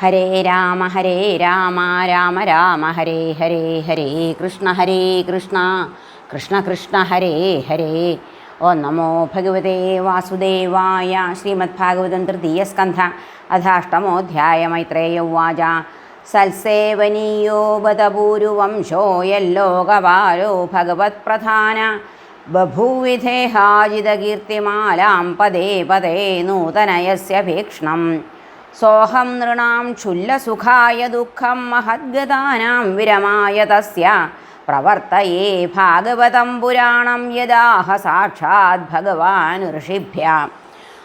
ഹരേ രാമ ഹരേ രാമ രാമ രാമ ഹരേ ഹരേ ഹരേ കൃഷ്ണ ഹരേ കൃഷ്ണ കൃഷ്ണ കൃഷ്ണ ഹരേ ഹരേ. ഓ നമോ ഭഗവതേ വാസുദേവായ ശ്രീമദ്ഭാഗവതം തൃതീയസ്കന്ധ അധാഷ്ടമോധ്യായ മൈത്രേയ ഉവാച. സൽസേവനീയോ ബതപൂരുവംശോ യല്ലോകപാലോ ഭഗവത്പ്രധാന ബഭൂവിധേഹാജിതകീർത്തിമാലാം പദേ പദേ നൂതനയസ്യ ഭീക്ഷ്ണം സോഹം നൃണാം ക്ഷുല്ലസുഖായ ദുഃഖം മഹദ്ഗതാനാം വിരമായ തസ്യ. പ്രവർത്തയേ ഭാഗവതം പുരാണം യദാഹ സാക്ഷാത് ഭഗവാൻ ഋഷിഭ്യാം.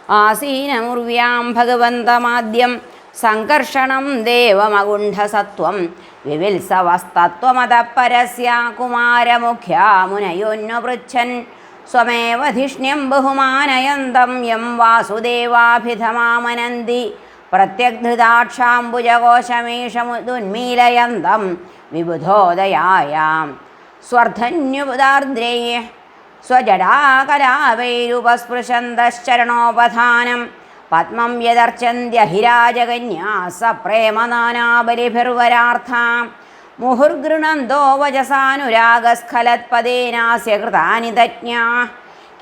ആസീനമുർവ്യാം ഭഗവന്തമാദ്യം സംകർഷണം ദേവമഗുണ്ഠസത്വം വിവിത്സവസ്തത്വമതപരസ്യ കുമാരമുഖ്യാ മുനയോന്വപൃച്ഛൻ സ്വമേവ ധിഷ്ണ്യം ബഹുമാനയന്തം യം വാസുദേവാഭിധമാമനന്തി. പ്രത്യഗ്ധൃതാക്ഷാംബുജകോശമീഷമുദുന്മീലയന്തം വിബുധോദയായാം. സ്വർധന്യുദാർദ്രേ സ്വജടാകലാവൈരുപസ്പൃശന്തശ്ചരണോപധാനം പത്മം യദർച്ചന്ത്യഹിരാജകന്യാസ പ്രേമനാനാബലിഭിർവരാർത്ഥാം മുഹുർഗൃണന്തോ വചസാനുരാഗസ്ഖലത്പദേനാസ്യ കൃതാനി തജ്ഞാ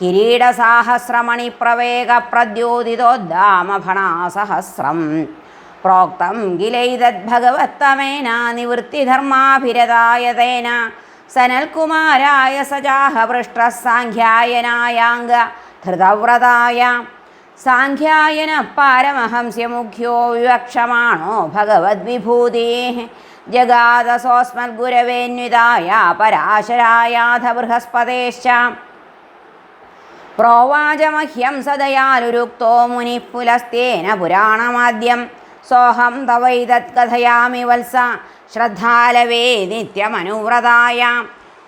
കിരീടസാഹസ്രമണിപ്രവേഗപ്രദ്യോതിതോദ്ദാമഫണാസഹസ്രം പ്രോക്തം കിലൈതദ്ഭഗവത്തമേന നിവൃത്തിധർമാഭിരതായ തേന സനൽകുമാരായ സജാഹ പൃഷ്ടഃ സാഖ്യായനായാംഗ ധൃതവ്രതായ സാഖ്യായന പാരമഹംസ്യമുഖ്യോ വിവക്ഷമാണോ ഭഗവദ്വിഭൂതേ? ജഗാദസോസ്മദ്ഗുരവേന്വിതായ പരാശരായാഥ ബൃഹസ്പതേശ്ച പ്രോവാചമഹ്യം സദയാലുരുക്തോ മുനി പുലസ്തേന പുരാണമാദ്യം. സോഹം തവൈതത്കഥയാമി വത്സ ശ്രദ്ധാലവേ നിത്യമനുവ്രതായ.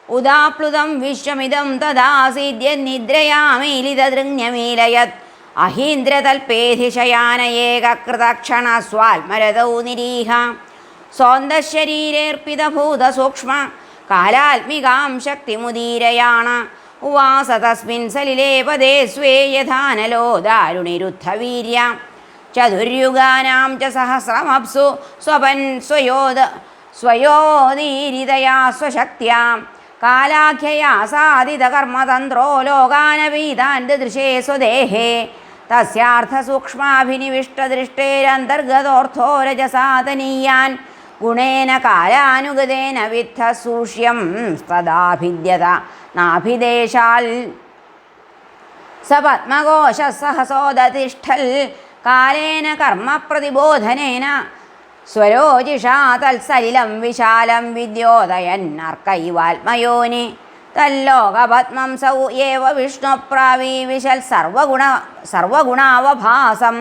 ഉദാപ്ലുതം വിശ്വമിതം തദാസീദ്യ തദാസീദ്യനിദ്രയാമീലിതദൃങ്യമീലയത് അഹീന്ദ്രതൽപേധിശയാനയേകൃതക്ഷണസ്വാത്മരതൗ നിരീഹ. സ്വന്തശരീരേർപ്പിതഭൂതസൂക്ഷ്മ കാലാത്മികാം ശക്തിമുദീരയാണ ഉവാസ തസ്മിൻ സലിലേ പദേ സ്വേ യഥാനലോ ദാരുണിരുദ്ധവീര്യ. ചതുര്യുഗാനാം ച സഹസ്രമപ്സു സ്വപൻ സ്വയോദ സ്വയോദീരിതയാ സ്വശക്ത്യാം. കാലാഖ്യയാ സാധിതകർമ്മതന്ത്രോ ലോകാനവീതാൻ ദൃശേ സ്വദേഹേ. തസ്യാർത്ഥസൂക്ഷ്മാഭിനിവിഷ്ടദൃഷ്ടേരന്തർഗതോർത്ഥോ രജസാതനീയാൻ ഗുണേന കാലാനുഗതേന വിദ്ധസൂഷ്യം തദാഭിദ്യത നാഭിദേശാൽ സ പത്മകോശ സഹസോദതിഷ്ഠൽ കാലേന കർമ്മപ്രതിബോധനേന സ്വരോജിഷാ തത്സലിലം വിശാലം വിദ്യോദയന്നർക്കൈവാത്മയോനി തല്ലോകപത്മം സൗ ഏവ വിഷ്ണുപ്രാവീവിശൽ സർവഗുണ സർവഗുണാവഭാസം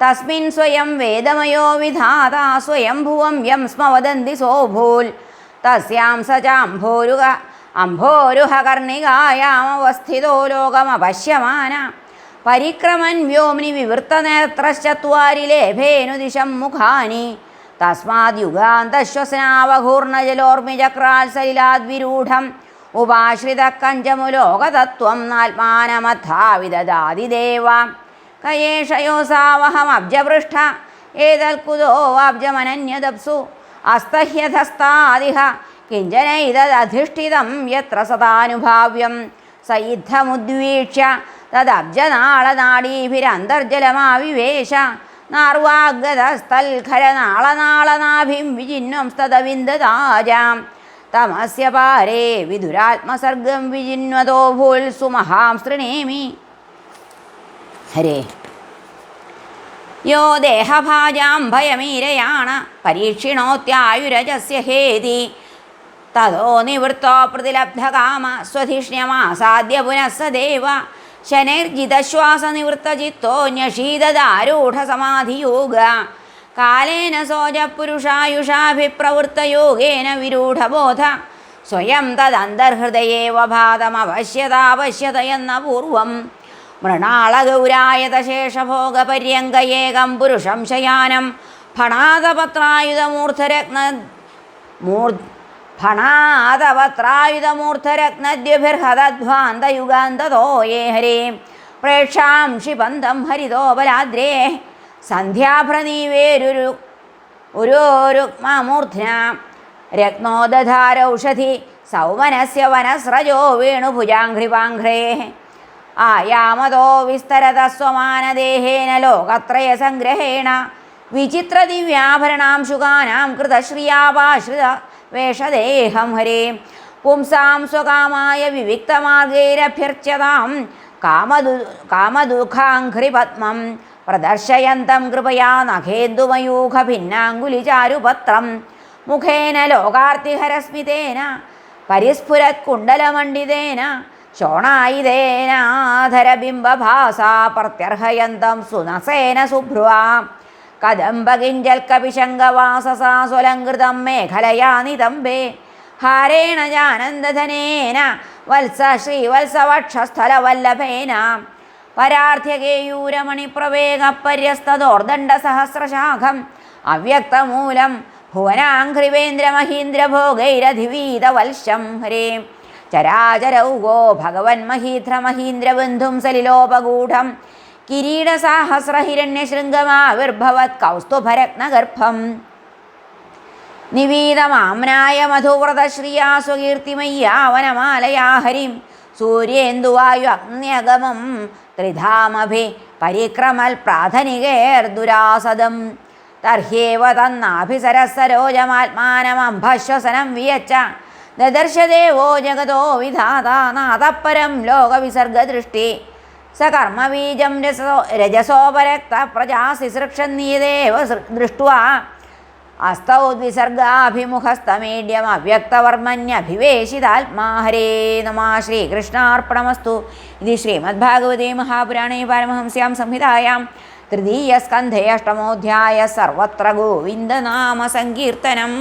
തസ്മിൻ സ്വയം വേദമയോ വിധാത സ്വയംഭുവം യം സ്മ വദന്തി സോഭൂൽ തസ്യാം സ ചാംഭോരുക അംഭോരുഹകർണികായാമവസ്ഥിതോ ലോകമപശ്യമാന പരിക്രമൻ വ്യോംനി വിവൃത്തനേത്രശ്ചത്വാരി ലേഭേനു ദിശം മുഖാനി തസ്മാത് സലിലാദ്വിരൂഢം ഉപാശ്രിത കഞ്ചമുലോകതത്വം നാത്മാനമഥാവിദാതിദേവ കയേഷയോസാവഹമബ്ജപൃഷ്ഠ ഏതൽകുതോ വാബ്ജമനന്യദപ്സു അസ്തഹ്യധസ്താദിഹ. കിഞ്ചനൈതധിഷ്ഠിതം യത്ര സദാനുഭാവ്യം. സയിദ്ധമുദ്വീക്ഷ്യ തദബ്ജനാളനാടീഭിരന്തർജലമാവിവേശ നാർവാഗതസ്ഥൽഖരനാളനാളനാഭിം വിജിന്വം സ്തവിന്ദതാജാം തമസ്യ പാരേ വിദുരാത്മസർഗം വിജിന്വതോ ഭൂൽ സുമഹാം ശൃണേമി ഹരേ. യോ ദേഹഭാജാം ഭയമീരയാണ്. പരീക്ഷിണോത്യായുരജസ്യ ഹേതി തതോ നിവൃത്തോ പ്രതിലബ്ധകാമ സ്വധിഷ്ണ്യമാസാദ്യ പുനഃ സദേവ ശനൈർജിതശ്വാസനിവൃത്തചിത്തോ ന്യഷീദാരൂഢസമാധിയോഗ കാലേന സോജപുരുഷായുഷാഭിപ്രവൃത്തയോഗേന വിരൂഢബോധ. സ്വയം തദന്തർഹൃദയേവ ഭാതമവശ്യതാവശ്യത എന്ന പൂർവം. മൃണാളഗൗരായതശേഷഭോഗപര്യങ്കയേകം പുരുഷം ശയാനം ഫണാതപത്രായുധമൂർധരത്ന മൂർ ഫണാതപത്രായുധമൂർധരത്നദ്യുഭിർഹതധ്വാന്തയുഗാന്തതോ യേ ഹരേ പ്രേക്ഷാം ക്ഷിപന്തം ഹരിതോപലാദ്രേ സന്ധ്യാഭ്രനീവേരുരു ഒരു മാമൂർധ്ന രത്നോദധാരൗഷധി സൗമനസ്യ വനസ്രജോ വേണുഭുജാഘ്രിപാഘ്രേ ആയാമതോ വിസ്തരത സ്വമാനദേഹേന ലോകത്രയ സംഗ്രഹേണ വിചിത്രദിവ്യാഭരണാംശുകാനാം കൃതശ്രിയാപാശ്രിത വേഷദേഹം ഹരേ. പുംസാം സ്വകാമായ വിവിക്തമാർഗൈരഭ്യർച്യതാം കാമദു കാമദുഃഖാഘ്രിപത്മം. പ്രദർശയന്തം കൃപയാ നഖേന്ദുമയൂഖ ഭിന്നാങ്കുലിചാരുപത്രം. മുഖേന ലോകാർത്തിഹരസ്മിതേന. പരിസ്ഫുരത്കുണ്ടലമണ്ഡിതേന. ശോണായിതേനാധരബിംബഭാസാ പ്രത്യർഹയന്തം സുനസേന സുഭ്രുവാ. കദംബകിഞ്ചൽക്കപിശങ്കവാസസാ സ്വലങ്കൃതം മേഖലയാ നിതംബേ ഹാരേണ ജാനന്ദധനേന വത്സ ശ്രീവത്സവക്ഷസ്ഥലവല്ലഭേന പരാർത്ഥ്യകേയൂരമണിപ്രവേഗപര്യസ്തദോർദണ്ഡസഹസ്രശാഖം അവ്യക്തമൂലം ഭുവനാഘ്രിവേന്ദ്രമഹീന്ദ്രഭോഗൈരധിവീതവൽശം ഹരേ ചരാചരൗഗോ ഭഗവന്മഹീധ്രമഹീന്ദ്രബന്ധും സലിലോപഗൂഢം. കിരീടസാഹസ്രഹിരണ്യശൃംഗമാവിർഭവത് കൗസ്തുഭരത്നഗർഭം. നിവീതമാംനായ മധുവ്രതശ്രിയാ സ്വകീർത്തിമയ്യാവനമാലയാ ഹരിം. സൂര്യേന്ദുവായു അഗ്ന്യഗമം ത്രിധാമഭി പരിക്രമൽ പ്രാഥനികേർദുരാസദം തർഹ്യേവ തന്നാഭിസരസരോജമാത്മാനമംഭശ്വസനം വിയച്ച. ദദർശദേവോ ജഗതോ വിധാതാ നാഥപ്പരം ലോകവിസർഗദൃഷ്ടി സകർമ്മബീജം രസോ രജസോപരക്ത പ്രജാ പ്രജാസിസൃക്ഷന്നീദേവ ദൃഷ്ട്വാ. അസ്തൗ ദ്വിസർഗാഭിമുഖസ്തമീഡ്യം അവ്യക്തവർമ്മന്യഭിവേശിതാത്മാ ഹരേ നമ ശ്രീകൃഷ്ണാർപ്പണമസ്തു. ഇത് ശ്രീമദ്ഭാഗവതേ മഹാപുരാണേ പാരമഹംസ്യാം സംഹിതായാം. തൃതീയസ്കന്ധേ അഷ്ടമോധ്യായ സർവത്ര ഗോവിന്ദനാമസങ്കീർത്തനം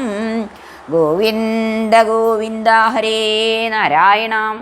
ഗോവിന്ദ ഗോവിന്ദ ഹരേ നാരായണം.